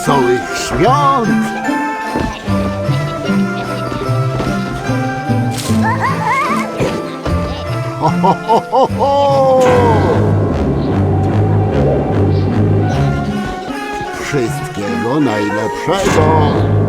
Wesołych świąt! Ho, ho, ho, ho, ho! Wszystkiego najlepszego!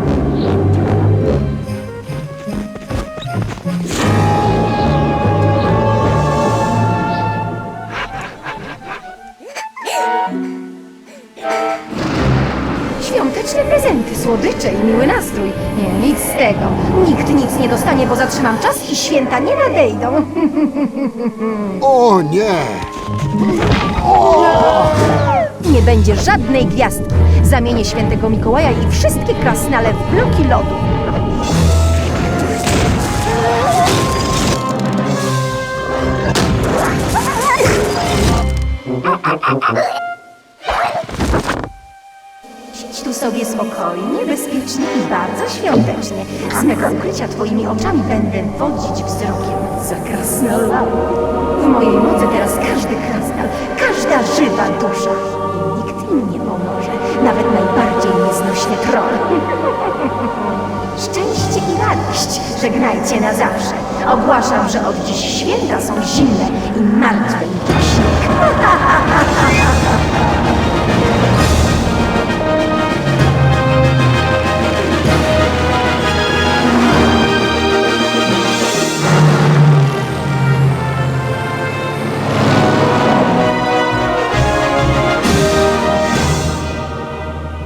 Nikt nic nie dostanie, bo zatrzymam czas i święta nie nadejdą. O nie! Nie będzie żadnej gwiazdki. Zamienię świętego Mikołaja i wszystkie krasnale w bloki lodu. Sobie spokojnie, bezpiecznie i bardzo świątecznie. Z mego ukrycia twoimi oczami będę wodzić wzrokiem za krasnalami. W mojej mocy teraz każdy krasnal, każda żywa dusza. I nikt im nie pomoże, nawet najbardziej nieznośny troll. Szczęście i radość żegnajcie na zawsze. Ogłaszam, że od dziś święta są zimne i martwe śnieg.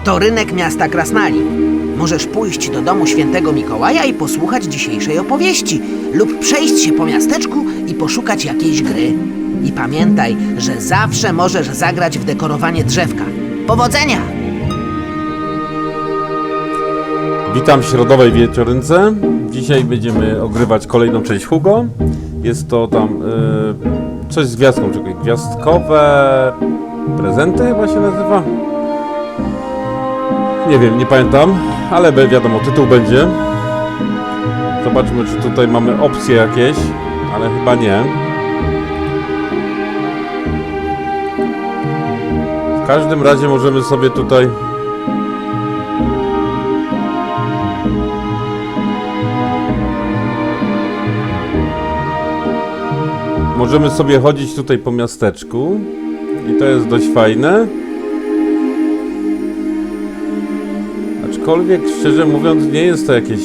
To rynek miasta Krasnali. Możesz pójść do domu świętego Mikołaja i posłuchać dzisiejszej opowieści, lub przejść się po miasteczku i poszukać jakiejś gry. I pamiętaj, że zawsze możesz zagrać w dekorowanie drzewka. Powodzenia! Witam w środowej wieczorynce. Dzisiaj będziemy ogrywać kolejną część Hugo. Jest to tam y, coś z gwiazdką, czekaj, gwiazdkowe prezenty chyba się nazywa. Nie wiem, nie pamiętam, ale wiadomo, tytuł będzie. Zobaczmy, czy tutaj mamy opcje jakieś, ale chyba nie. W każdym razie możemy sobie tutaj Możemy sobie chodzić tutaj po miasteczku i to jest dość fajne. Aczkolwiek, szczerze mówiąc, nie jest to jakieś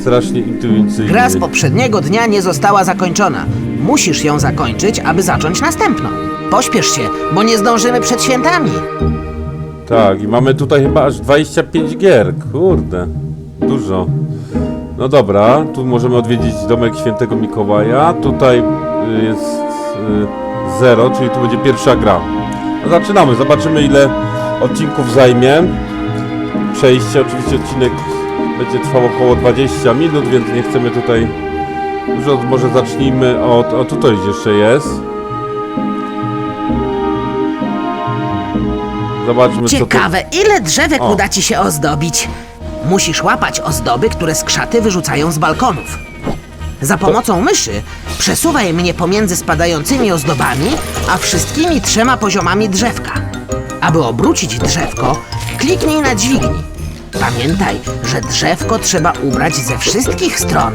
strasznie intuicyjne. Gra z poprzedniego dnia nie została zakończona. Musisz ją zakończyć, aby zacząć następną. Pośpiesz się, bo nie zdążymy przed świętami. Tak, i mamy tutaj chyba aż 25 gier. Kurde, dużo. No dobra, tu możemy odwiedzić domek świętego Mikołaja. Tutaj jest y, zero, czyli tu będzie pierwsza gra. No zaczynamy, zobaczymy ile odcinków zajmie. Przejście, oczywiście odcinek będzie trwał około 20 minut, więc nie chcemy tutaj dużo. Może zacznijmy od... O, tutaj jeszcze jest. Zobaczmy co tu... Ciekawe, ile drzewek O. uda ci się ozdobić. Musisz łapać ozdoby, które skrzaty wyrzucają z balkonów. Za pomocą myszy przesuwaj mnie pomiędzy spadającymi ozdobami, a wszystkimi trzema poziomami drzewka. Aby obrócić drzewko, kliknij na dźwigni. Pamiętaj, że drzewko trzeba ubrać ze wszystkich stron.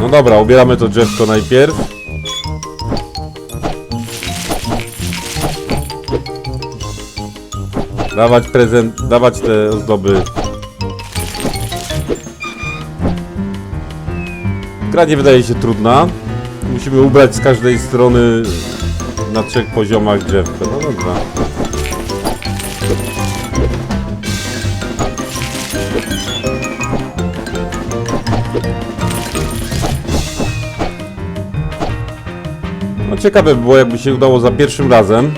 No dobra, ubieramy to drzewko najpierw. Dawać prezent, dawać te ozdoby. Gra nie wydaje się trudna. Musimy ubrać z każdej strony na trzech poziomach drzewko. No dobra. Ciekawe by było, jakby się udało za pierwszym razem.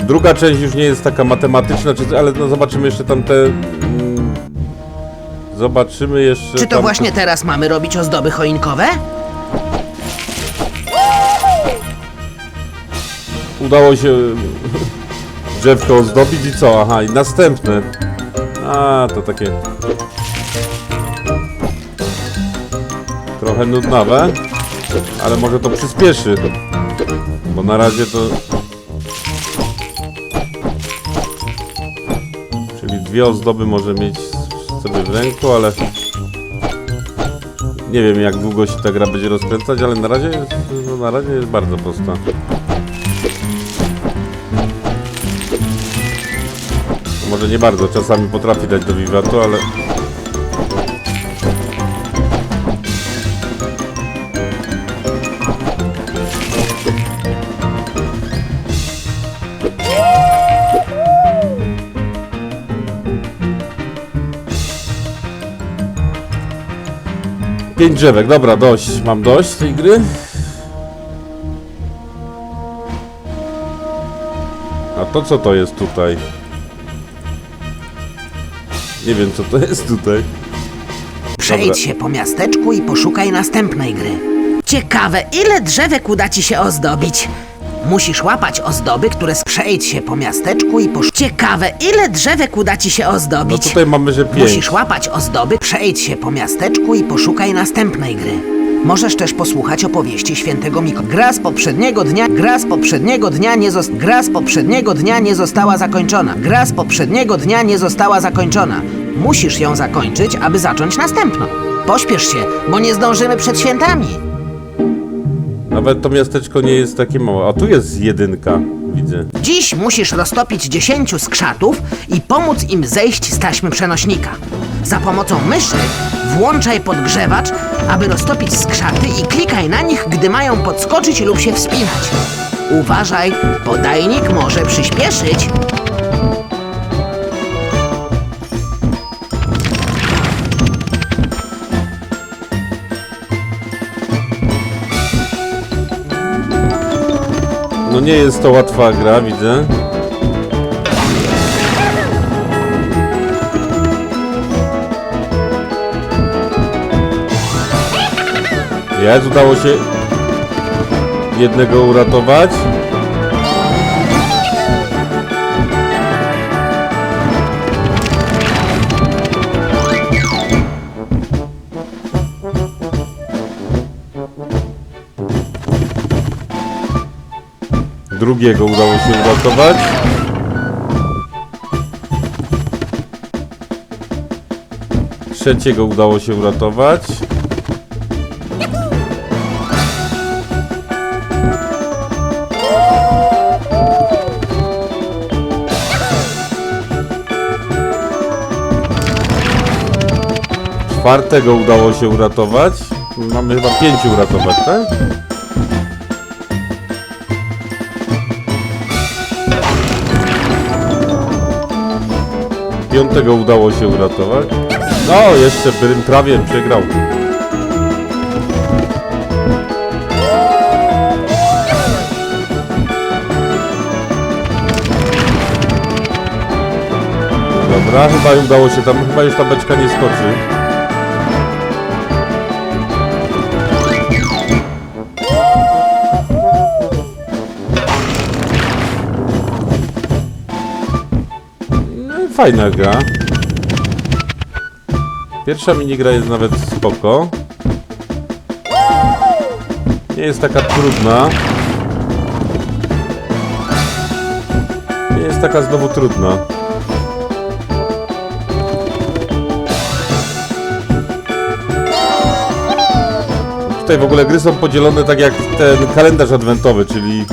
Druga część już nie jest taka matematyczna, czy, ale no zobaczymy jeszcze tam te... Mm, zobaczymy jeszcze Czy to tam właśnie teraz mamy robić ozdoby choinkowe? Udało się drzewko ozdobić i co? Aha, i następne. A, to takie... Trochę nudnawe, ale może to przyspieszy. Bo na razie to... Czyli dwie ozdoby może mieć sobie w ręku, ale... Nie wiem jak długo się ta gra będzie rozkręcać, ale na razie jest, no, na razie jest bardzo prosta. Może nie bardzo, czasami potrafi dać do wiwatu, ale... Pięć drzewek, dobra, dość. Mam dość tej gry. A to co to jest tutaj? Nie wiem co to jest tutaj. Przejdź się po miasteczku i poszukaj następnej gry. Ciekawe, ile drzewek uda ci się ozdobić? Musisz łapać ozdoby, które s- przejdź się po miasteczku i posz... Ciekawe, ile drzewek uda ci się No ozdobić? tutaj mamy, że pięć. Musisz łapać ozdoby, przejdź się po miasteczku i poszukaj następnej gry. Możesz też posłuchać opowieści świętego Miko. Gra z poprzedniego dnia, gra z poprzedniego dnia nie zost... gra z poprzedniego dnia nie została zakończona. Gra z poprzedniego dnia nie została zakończona. Musisz ją zakończyć, aby zacząć następną. Pośpiesz się, bo nie zdążymy przed świętami. Nawet to miasteczko nie jest takie małe. A tu jest jedynka, widzę. Dziś musisz roztopić 10 skrzatów i pomóc im zejść z taśmy przenośnika. Za pomocą myszy włączaj podgrzewacz, aby roztopić skrzaty i klikaj na nich, gdy mają podskoczyć lub się wspinać. Uważaj, podajnik może przyspieszyć. No nie jest to łatwa gra, widzę. Jest, udało się jednego uratować. Drugiego udało się uratować. Trzeciego udało się uratować. Czwartego udało się uratować. Mamy chyba pięciu uratować, tak? Piątego udało się uratować. No, jeszcze bym prawie przegrał. Dobra, chyba udało się tam, chyba już ta beczka nie skoczy. Fajna gra. Pierwsza minigra jest nawet spoko. Nie jest taka trudna. Nie jest taka znowu trudna. Tutaj w ogóle gry są podzielone tak jak ten kalendarz adwentowy, czyli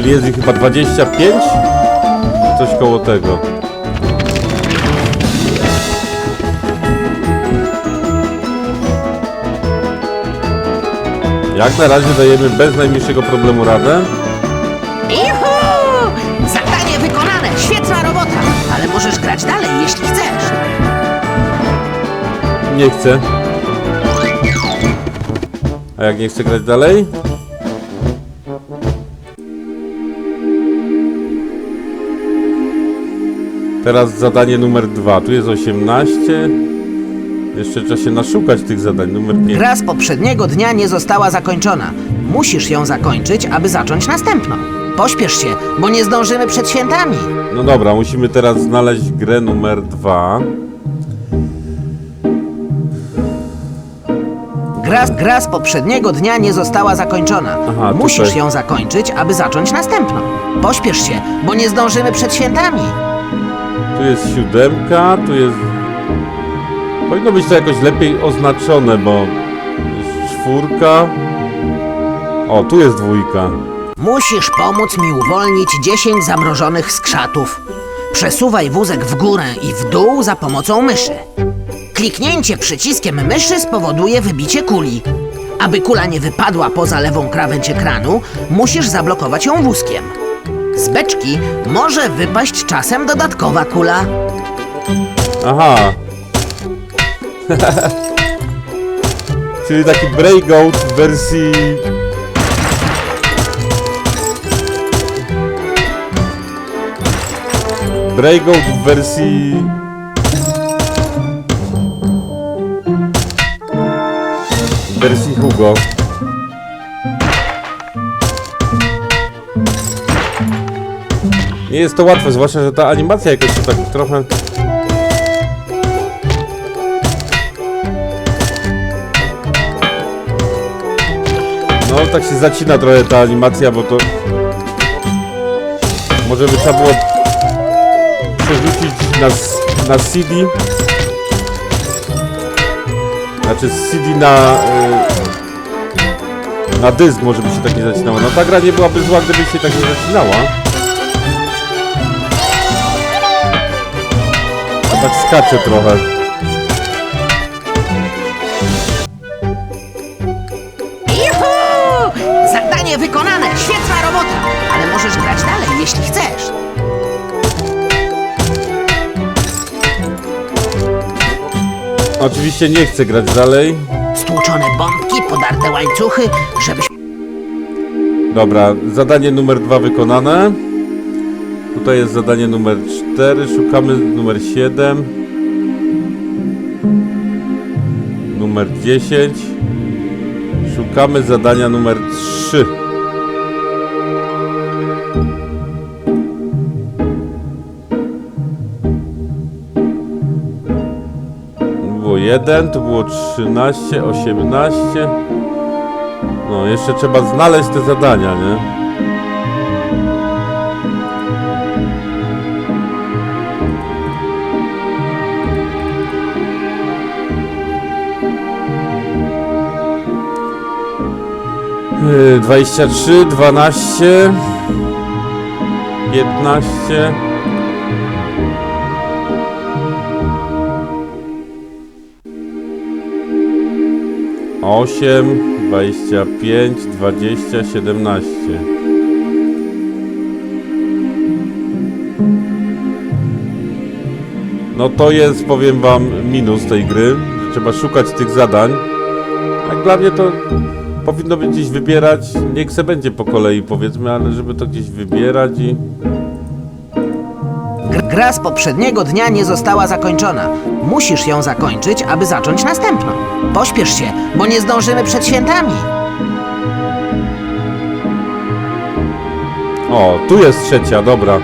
Czyli jest ich chyba 25? Coś koło tego. Jak na razie dajemy bez najmniejszego problemu radę. Juhu! Zadanie wykonane! Świetna robota! Ale możesz grać dalej, jeśli chcesz. Nie chcę. A jak nie chce grać dalej? Teraz zadanie numer dwa. Tu jest 18. Jeszcze trzeba się naszukać tych zadań. Numer 5. Gra z poprzedniego dnia nie została zakończona. Musisz ją zakończyć, aby zacząć następną. Pośpiesz się, bo nie zdążymy przed świętami. No dobra, musimy teraz znaleźć grę numer dwa. Gra, gra z poprzedniego dnia nie została zakończona. Aha, Musisz tutaj. ją zakończyć, aby zacząć następną. Pośpiesz się, bo nie zdążymy przed świętami. Tu jest siódemka, tu jest... Powinno być to jakoś lepiej oznaczone, bo jest czwórka. O, tu jest dwójka. Musisz pomóc mi uwolnić 10 zamrożonych skrzatów. Przesuwaj wózek w górę i w dół za pomocą myszy. Kliknięcie przyciskiem myszy spowoduje wybicie kuli. Aby kula nie wypadła poza lewą krawędź ekranu, musisz zablokować ją wózkiem. Z beczki może wypaść czasem dodatkowa kula. Aha. Czyli taki breakout w wersji... Breakout w wersji... wersji Hugo. Nie jest to łatwe, zwłaszcza, że ta animacja jakoś tak trochę... No, tak się zacina trochę ta animacja, bo to... Może by trzeba było przerzucić na, na CD. Znaczy z CD na... y, na dysk może by się tak nie zacinała. No ta gra nie byłaby zła, gdyby się tak nie zacinała. Tak skacze trochę. Juhu! Zadanie wykonane! Świetna robota! Ale możesz grać dalej, jeśli chcesz. Oczywiście nie chcę grać dalej. Stłuczone bombki, podarte łańcuchy, żebyś Dobra, zadanie numer dwa wykonane. Tutaj jest zadanie numer 4, szukamy numer 7. Numer 10. Szukamy zadania numer 3. Było 1, tu było 13, 18. No, jeszcze trzeba znaleźć te zadania, nie? 23, 12, 15. Osiem, dwadzieścia pięć, dwadzieścia, siedemnaście. No to jest, powiem wam, minus tej gry, trzeba szukać tych zadań. Jak dla mnie to powinno być gdzieś wybierać, niech se będzie po kolei powiedzmy, ale żeby to gdzieś wybierać i... Gr- Gra z poprzedniego dnia nie została zakończona. Musisz ją zakończyć, aby zacząć następną. Pośpiesz się, bo nie zdążymy przed świętami. O, tu jest trzecia, dobra.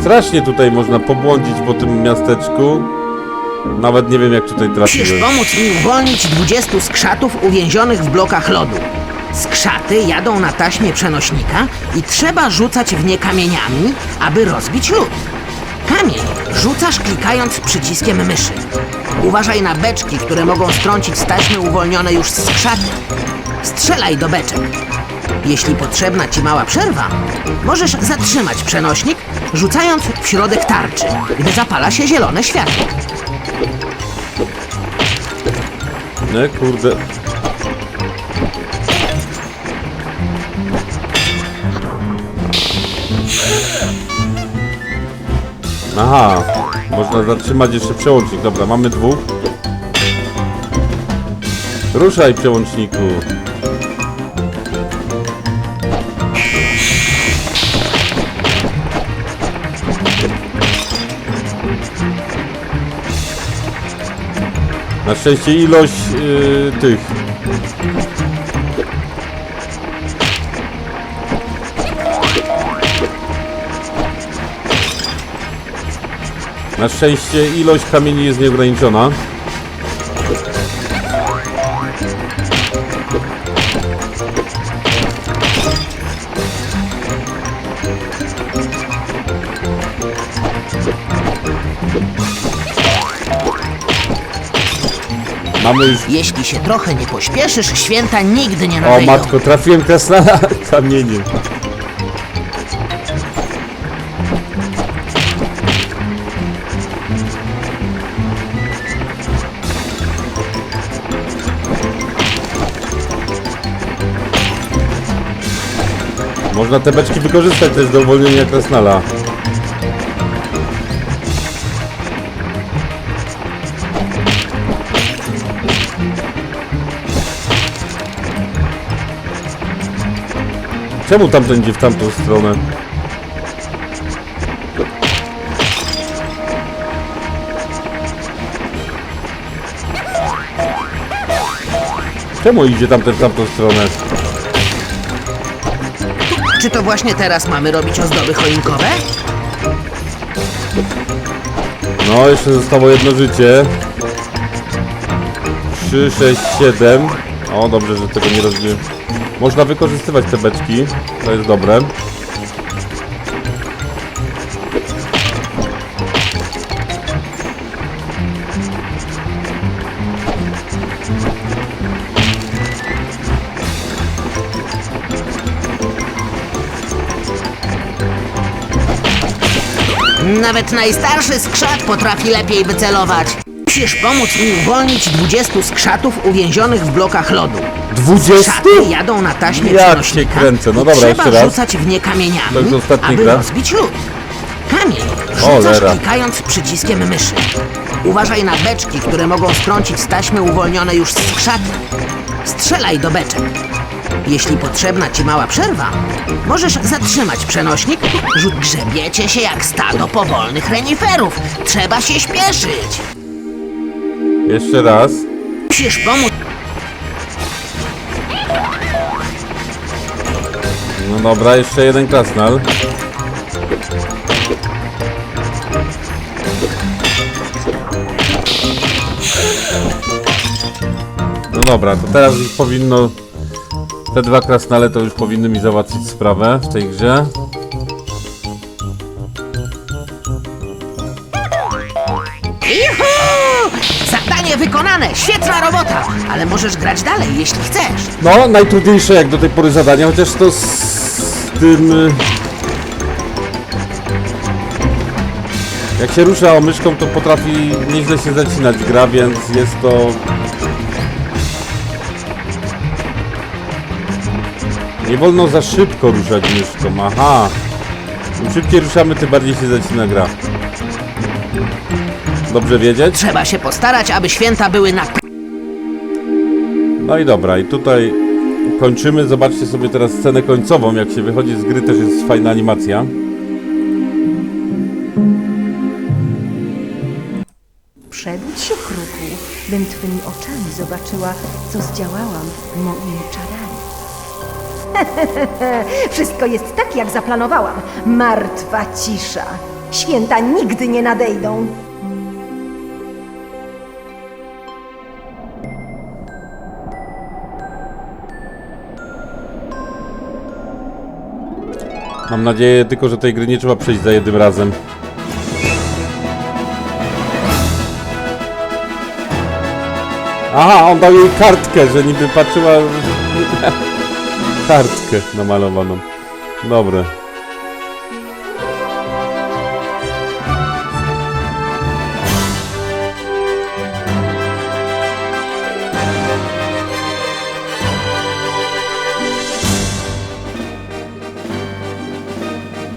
Strasznie tutaj można pobłądzić po tym miasteczku. Nawet nie wiem jak tutaj Musisz trafiłem. pomóc mi uwolnić 20 skrzatów uwięzionych w blokach lodu. Skrzaty jadą na taśmie przenośnika i trzeba rzucać w nie kamieniami, aby rozbić lód. Kamień rzucasz klikając przyciskiem myszy. Uważaj na beczki, które mogą strącić z taśmy uwolnione już skrzaty. Strzelaj do beczek. Jeśli potrzebna ci mała przerwa, możesz zatrzymać przenośnik, rzucając w środek tarczy, gdy zapala się zielone światło. Nie, kurde. Aha, można zatrzymać jeszcze przełącznik. Dobra, mamy dwóch. Ruszaj, przełączniku. Na szczęście ilość yy, tych Na szczęście ilość kamieni jest nieograniczona. Mamy już... Jeśli się trochę nie pośpieszysz, święta nigdy nie O nadejdą. matko, trafiłem teraz na kamienie. Można te beczki wykorzystać też do uwolnienia krasnala. Czemu tamten idzie w tamtą stronę? Czemu idzie tamten w tamtą stronę? Czy to właśnie teraz mamy robić ozdoby choinkowe? No, jeszcze zostało jedno życie. 3, 6, 7. O, dobrze, że tego nie rozbiłem. Można wykorzystywać te beczki. To jest dobre. Nawet najstarszy skrzat potrafi lepiej wycelować. Musisz pomóc mi uwolnić 20 skrzatów uwięzionych w blokach lodu. 20? Szaty jadą na taśmie Jak przenośnika się kręcę. No i dobra, trzeba jeszcze raz. rzucać w nie kamieniami, To już ostatni aby gra. rozbić lód. Kamień rzucasz Cholera. klikając przyciskiem myszy. Uważaj na beczki, które mogą strącić z taśmy uwolnione już z skrzaty. Strzelaj do beczek. Jeśli potrzebna ci mała przerwa, możesz zatrzymać przenośnik. Rzut grzebiecie się jak stado powolnych reniferów. Trzeba się śpieszyć. Jeszcze raz. Musisz pomóc No dobra, jeszcze jeden krasnal. No dobra, to teraz już powinno... Te dwa krasnale to już powinny mi załatwić sprawę w tej grze. Juhu! Zadanie wykonane! Świetna robota! Ale możesz grać dalej, jeśli chcesz. No, najtrudniejsze jak do tej pory zadanie, chociaż to z tym... y, Jak się rusza o myszką, to potrafi nieźle się zacinać gra, więc jest to... Nie wolno za szybko ruszać myszką, aha. Im szybciej ruszamy, tym bardziej się zacina gra. Dobrze wiedzieć? Trzeba się postarać, aby święta były na... No i dobra, i tutaj kończymy. Zobaczcie sobie teraz scenę końcową. Jak się wychodzi z gry, też jest fajna animacja. Przebudź się, kruku, bym twymi oczami zobaczyła, co zdziałałam moimi czarami. Wszystko jest tak, jak zaplanowałam. Martwa cisza. Święta nigdy nie nadejdą. Mam nadzieję tylko, że tej gry nie trzeba przejść za jednym razem. Aha, on dał jej kartkę, że niby patrzyła... kartkę namalowaną. Dobre.